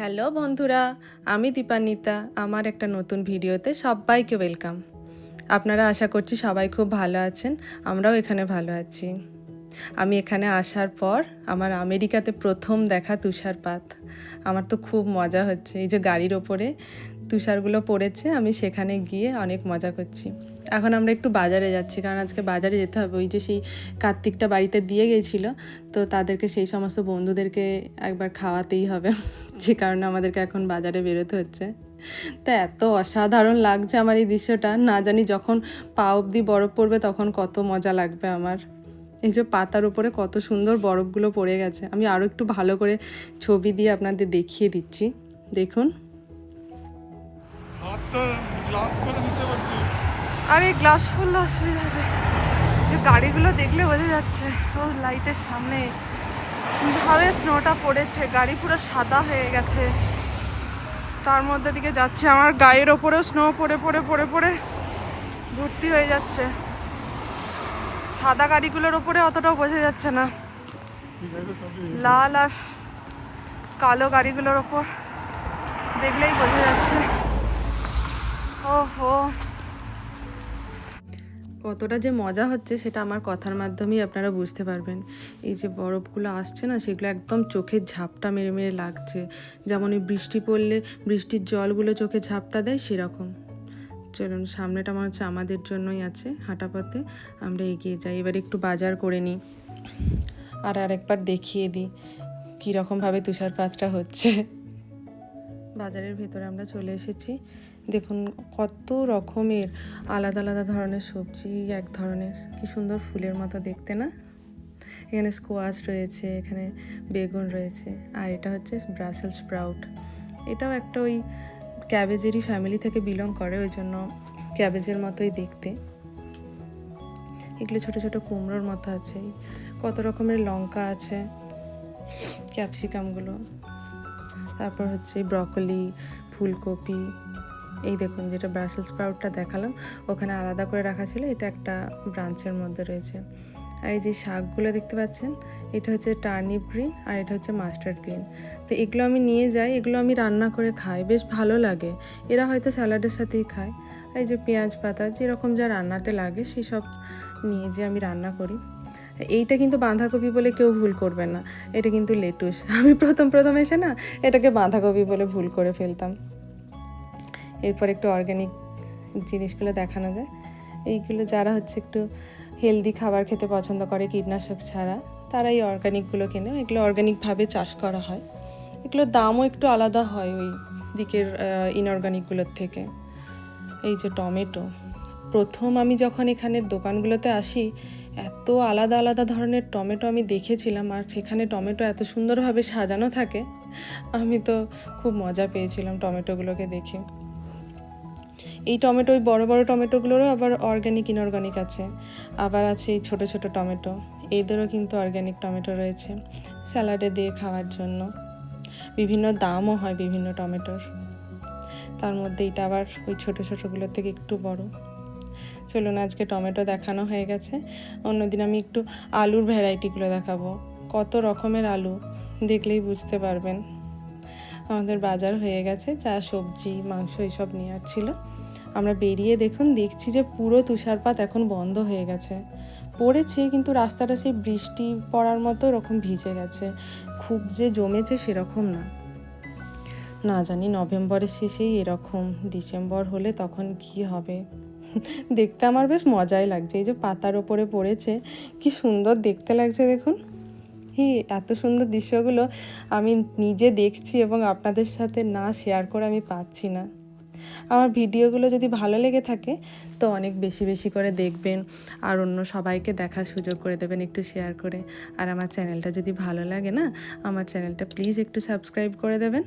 Hello বন্ধুরা, আমি দীপান্বিতা, আমার একটা নতুন ভিডিওতে সবাইকে ওয়েলকাম। আপনারা আশা করছি সবাই খুব ভালো আছেন, আমরাও এখানে ভালো আছি। আমি এখানে আসার পর আমার আমেরিকাতে প্রথম দেখা তুষারপাত আমার তো খুব মজা হচ্ছে, এই যে গাড়ির ওপরে তুষারগুলো পড়েছে, আমি সেখানে গিয়ে অনেক মজা করছি। এখন আমরা একটু বাজারে যাচ্ছি, কারণ আজকে বাজারে যেতে হবে। ওই যে সেই কার্তিকটা বাড়িতে দিয়ে গেছিল, তো তাদেরকে সেই সমস্ত বন্ধুদেরকে একবার খাওয়াতেই হবে। যে কারণে আমাদেরকে এখন বাজারে বেরোতে হচ্ছে। তা এত অসাধারণ লাগছে আমার এই দৃশ্যটা। না জানি যখন পা অবধি বরফ পড়বে তখন কত মজা লাগবে আমার। এই যে পাতার উপরে কত সুন্দর বরফগুলো পড়ে গেছে। আমি আরও একটু ভালো করে ছবি দিয়ে আপনাদের দেখিয়ে দিচ্ছি। দেখুন। হাতটা গ্লাস করে পারছি আর গ্লাস খুললে অসুবিধা যে গাড়িগুলো দেখলে বোঝা যাচ্ছে, ও লাইটের সামনে। কীভাবে স্নোটা পড়েছে, গাড়ি পুরো সাদা হয়ে গেছে। তার মধ্যে দিকে যাচ্ছে, আমার গায়ের ওপরেও স্নো পড়ে পড়ে পড়ে পড়ে ভর্তি হয়ে যাচ্ছে। সাদা গাড়িগুলোর ওপরে অতটাও বোঝা যাচ্ছে না। লাল আর কালো গাড়িগুলোর ওপর দেখলেই বোঝা যাচ্ছে। ওহো। কতটা যে মজা হচ্ছে সেটা আমার কথার মাধ্যমেই আপনারা বুঝতে পারবেন। এই যে বরফগুলো আসছে না, সেগুলো একদম চোখের ঝাপটা মেরে মেরে লাগছে। যেমন এই বৃষ্টি পড়লে বৃষ্টির জলগুলো চোখে ঝাপটা দেয় সেরকম। চলুন, সামনেটা মনে হচ্ছে আমাদের জন্যই আছে হাঁটা পথে। আমরা এগিয়ে যাই। এবার একটু বাজার করে নিই। আর আরেকবার দেখিয়ে দিই কীরকমভাবে তুষারপাতটা হচ্ছে। বাজারের ভেতরে আমরা চলে এসেছি। দেখুন, কত রকমের আলাদা আলাদা ধরনের সবজি, এক ধরনের। কি সুন্দর ফুলের মতো দেখতে না? এখানে স্কোয়াশ রয়েছে, এখানে বেগুন রয়েছে, আর এটা হচ্ছে ব্রাসেল স্প্রাউট এটাও একটা ওই ক্যাবেজেরই ফ্যামিলি থেকে বিলং করে, ওই জন্য ক্যাবেজের মতোই দেখতে। এগুলো ছোট ছোট কুমড়োর মতো আছে, কত রকমের লঙ্কা আছে ক্যাপসিকামগুলো তারপর হচ্ছে ব্রকলি ফুলকপি এই দেখুন যেটা ব্রাসেল স্প্রাউটটা দেখালাম, ওখানে আলাদা করে রাখা ছিল, এটা একটা ব্রাঞ্চের মধ্যে রয়েছে। আর এই যে শাকগুলো দেখতে পাচ্ছেন, এটা হচ্ছে টার্নিপ গ্রিন আর এটা হচ্ছে মাস্টার্ড গ্রিন তো এগুলো আমি নিয়ে যাই, এগুলো আমি রান্না করে খাই, বেশ ভালো লাগে। এরা হয়তো স্যালাডের সাথেই খায়। এই যে পেঁয়াজ পাতা, যেরকম যা রান্নাতে লাগে সেই সব নিয়ে যে আমি রান্না করি। এইটা কিন্তু বাঁধাকপি বলে কেউ ভুল করবে না, এটা কিন্তু লেটুস আমি প্রথম প্রথম এসে না, এটাকে বাঁধাকপি বলে ভুল করে ফেলতাম। এরপর একটু অর্গ্যানিক জিনিসগুলো দেখানো যায়। এইগুলো যারা হচ্ছে একটু হেলদি খাবার খেতে পছন্দ করে কীটনাশক ছাড়া তারা এই অর্গ্যানিকগুলো কেনে এগুলো অর্গ্যানিকভাবে চাষ করা হয়। এগুলোর দামও একটু আলাদা হয় ওই দিকের ইনঅর্গ্যানিকগুলোর থেকে। এই যে টমেটো, প্রথম আমি যখন এখানের দোকানগুলোতে আসি, এত আলাদা আলাদা ধরনের টমেটো আমি দেখেছিলাম, আর সেখানে টমেটো এত সুন্দরভাবে সাজানো থাকে, আমি তো খুব মজা পেয়েছিলাম টমেটোগুলোকে দেখে। এই টমেটো, ওই বড় বড় টমেটোগুলোরও আবার অর্গ্যানিক ইনঅর্গ্যানিক আছে। আবার আছে এই ছোটো ছোটো টমেটো। এদেরও কিন্তু অর্গ্যানিক টমেটো রয়েছে স্যালাডে দিয়ে খাওয়ার জন্য। বিভিন্ন দামও হয় বিভিন্ন টমেটোর। তার মধ্যে এটা আবার ওই ছোটো ছোটোগুলোর থেকে একটু বড়। চলুন আজকে টমেটো দেখানো হয়ে গেছে। অন্যদিন আমি একটু আলুর ভ্যারাইটিগুলো দেখাবো। কত রকমের আলু দেখলেই বুঝতে পারবেন। আমাদের বাজার হয়ে গেছে চা সবজি, মাংস এইসব নেওয়ার ছিল। আমরা বেরিয়ে দেখুন দেখছি যে পুরো তুষারপাত এখন বন্ধ হয়ে গেছে। পড়েছে কিন্তু রাস্তাটা সেই বৃষ্টি পড়ার মতো ওরকম ভিজে গেছে। খুব যে জমেছে সেরকম না। না জানি নভেম্বরের শেষেই এরকম, ডিসেম্বর হলে তখন কি হবে? দেখতে আমার বেশ মজাই লাগছে, এই যে পাতার ওপরে পড়েছে, কি সুন্দর দেখতে লাগছে দেখুন। হি, এত সুন্দর দৃশ্যগুলো আমি নিজে দেখছি এবং আপনাদের সাথে না শেয়ার করে আমি পাচ্ছি না। আমার ভিডিওগুলো যদি ভালো লেগে থাকে, তো অনেক বেশি বেশি করে দেখবেন, আর অন্য সবাইকে দেখার সুযোগ করে দেবেন একটু শেয়ার করে। আর আমার চ্যানেলটা যদি ভালো লাগে না, আমার চ্যানেলটা প্লিজ একটু সাবস্ক্রাইব করে দেবেন।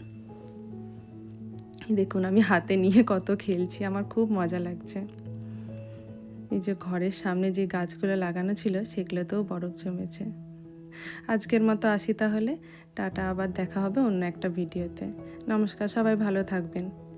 দেখুন, আমি হাতে নিয়ে কত খেলছি, আমার খুব মজা লাগছে। এই যে ঘরের সামনে যে গাছগুলো লাগানো ছিল, সেগুলোতেও বরফ জমেছে। আজকের মতো আসি তাহলে, টাটা, আবার দেখা হবে অন্য একটা ভিডিওতে। নমস্কার, সবাই ভালো থাকবেন।